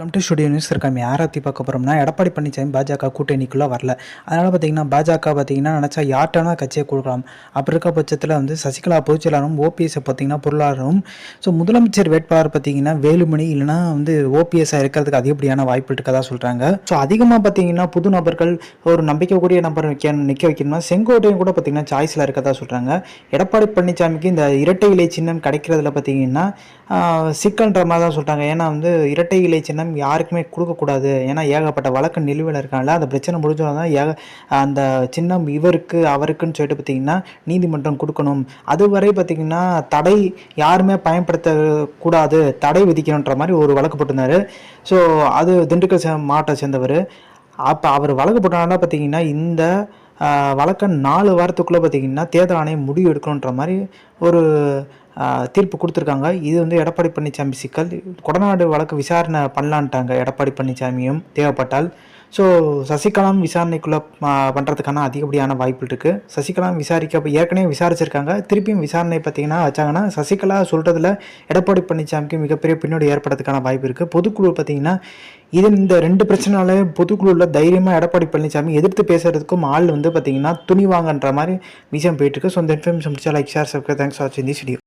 Come to studio news இருக்காம யாரை பற்றி பார்க்க போகிறோம்னா எடப்பாடி பழனிசாமி பாஜக கூட்டணிக்குள்ளே வரல. அதனால் பார்த்தீங்கன்னா பாஜக பார்த்தீங்கன்னா நினச்சா யார்ட்டானா கட்சியை கொடுக்கலாம். அப்படி இருக்க பட்சத்தில் வந்து சசிகலா பொதுச்செயலாளரும் ஓபிஎஸ்ஸை பார்த்தீங்கன்னா பொருளாதாரம் ஸோ முதலமைச்சர் வேட்பாளர் பார்த்தீங்கன்னா வேலுமணி இல்லைனா வந்து ஓபிஎஸ்ஸாக இருக்கிறதுக்கு அதிகப்படியான வாய்ப்பு இருக்கதா சொல்கிறாங்க ஸோ அதிகமாக பார்த்தீங்கன்னா புது நபர்கள் ஒரு நம்பிக்கைக்குரிய நபர் நிற்க நிற்க வைக்கணும்னா செங்கோட்டையும் கூட பார்த்தீங்கன்னா சாய்ஸில் இருக்கதா சொல்கிறாங்க எடப்பாடி பழனிசாமிக்கு இந்த இரட்டை இலை சின்னம் கிடைக்கிறதுல பார்த்தீங்கன்னா சிக்கன்ற மாதிரி தான் சொல்கிறாங்க ஏன்னா வந்து இரட்டை இலை சின்னம் யாருக்குமே கொடுக்கக்கூடாது. ஏன்னா ஏகப்பட்ட வழக்கு நிலுவையில் இருக்காங்கல்ல அந்த பிரச்சனை முடிஞ்சோன்னா தான் ஏக அந்த சின்னம் இவருக்கு அவருக்குன்னு சொல்லிட்டு பார்த்தீங்கன்னா நீதிமன்றம் கொடுக்கணும். அதுவரை பார்த்தீங்கன்னா தடை யாருமே பயன்படுத்தக்கூடாது தடை விதிக்கணுன்ற மாதிரி ஒரு வழக்கு போட்டிருந்தார். ஸோ அது திண்டுக்கல் சே- மாவட்டத்தை சேர்ந்தவர். அப்போ அவர் வழக்கு போட்டனால பார்த்தீங்கன்னா இந்த வழக்கம் நாலு வாரத்துக்குள்ளே பார்த்தீங்கன்னா தேர்தல் ஆணையம் முடிவு எடுக்கணுன்ற மாதிரி ஒரு தீர்ப்பு கொடுத்துருக்காங்க. இது வந்து எடப்பாடி பழனிசாமி சிக்கல். கொடநாடு வழக்கு விசாரணை பண்ணலான்ட்டாங்க எடப்பாடி பழனிசாமியும். தேவைப்பட்டால் ஸோ சசிகலாம் விசாரணைக்குள்ளே பண்ணுறதுக்கான அதிகப்படியான வாய்ப்பு இருக்குது சசிகலாம் விசாரிக்க ஏற்கனவே விசாரிச்சிருக்காங்க. திருப்பியும் விசாரணை பார்த்தீங்கன்னா வச்சாங்கன்னா சசிகலா சொல்கிறதுல எடப்பாடி பழனிசாமிக்கு மிகப்பெரிய பின்னோடு ஏற்படுறதுக்கான வாய்ப்பு இருக்குது பொதுக்குழு பார்த்தீங்கன்னா இது இந்த ரெண்டு பிரச்சனையாலே பொதுக்குழுவில் தைரியமாக எடப்பாடி பழனிசாமி எதிர்த்து பேசுகிறதுக்கும் ஆள் வந்து பார்த்தீங்கன்னா துணிவாங்கன்ற மாதிரி விஷயம் போயிட்டுருக்கு ஸோ இந்த இன்ஃபர்மேஷன் முடிச்சா like share subscribe thanks for வாட்சிங் தி வீடியோ